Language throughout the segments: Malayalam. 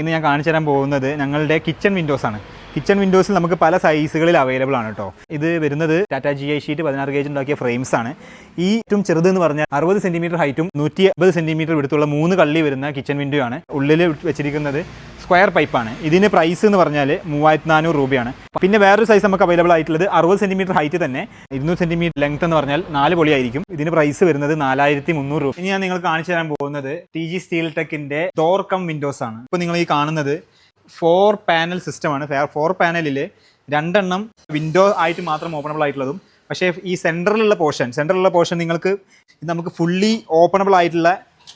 ഇന്ന് ഞാൻ കാണിച്ചു തരാൻ പോകുന്നത് ഞങ്ങളുടെ കിച്ചൺ വിൻഡോസ് ആണ്. കിച്ചൺ വിൻഡോസിൽ നമുക്ക് പല സൈസുകളിൽ അവൈലബിൾ ആണ് കേട്ടോ ഇത് വരുന്നത് ടാറ്റ ജി ഐ ഷീറ്റ് പതിനാറ് ഗേജ് ഉണ്ടാക്കിയ ഫ്രെയിംസ് ആണ്. ഈ ഏറ്റവും ചെറുത് എന്ന് പറഞ്ഞാൽ അറുപത് സെന്റിമീറ്റർ ഹൈറ്റും നൂറ്റി അമ്പത് സെന്റിമീറ്റർ വിടുത്തുള്ള മൂന്ന് കള്ളി വരുന്ന കിച്ചൺ വിൻഡോ ആണ് ഉള്ളിൽ വെച്ചിരിക്കുന്നത് സ്ക്വയർ പൈപ്പാണ് ഇതിന് പ്രൈസ് എന്ന് പറഞ്ഞാൽ മൂവായിരത്തി നാനൂറ് രൂപയാണ്. പിന്നെ വേറൊരു സൈസ് നമുക്ക് അവൈലബിൾ ആയിട്ടുള്ളത് അറുപത് സെന്റിമീറ്റർ ഹൈറ്റ് തന്നെ. ഇരുന്നൂറ് സെന്റിമീറ്റർ ലെങ്ത് എന്ന് പറഞ്ഞാൽ നാല് പൊളിയായിരിക്കും ഇതിന് പ്രൈസ് വരുന്നത് നാലായിരത്തി മുന്നൂറ് രൂപ. ഇനി ഞാൻ നിങ്ങൾ കാണിച്ചു തരാൻ പോകുന്നത് ടി ജി സ്റ്റീൽ ടെക്കിന്റെ ഡോർ കം വിൻഡോസ് ആണ്. ഇപ്പോൾ നിങ്ങൾ ഈ കാണുന്നത് ഫോർ പാനൽ സിസ്റ്റമാണ് ഫോർ പാനലിൽ രണ്ടെണ്ണം വിൻഡോ ആയിട്ട് മാത്രം ഓപ്പണബിൾ ആയിട്ടുള്ളതും. പക്ഷേ ഈ സെന്ററിലുള്ള പോർഷൻ സെന്ററിലുള്ള പോർഷൻ നിങ്ങൾക്ക് നമുക്ക് ഫുള്ളി ഓപ്പണബിൾ ആയിട്ടുള്ള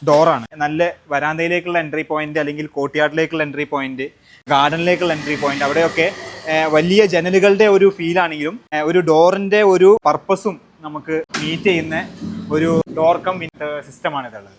ഡോറാണ് നല്ല വരാന്തയിലേക്കുള്ള എൻട്രി പോയിന്റ് അല്ലെങ്കിൽ കോട്ടിയാട്ടിലേക്കുള്ള എൻട്രി പോയിന്റ് ഗാർഡനിലേക്കുള്ള എൻട്രി പോയിന്റ് അവിടെയൊക്കെ വലിയ ജനലുകളുടെ ഒരു ഫീലാണെങ്കിലും ഒരു ഡോറിന്റെ ഒരു പർപ്പസും നമുക്ക് മീറ്റ് ചെയ്യുന്ന ഒരു ഡോർ കം സിസ്റ്റമാണ് ഇതുള്ളത്.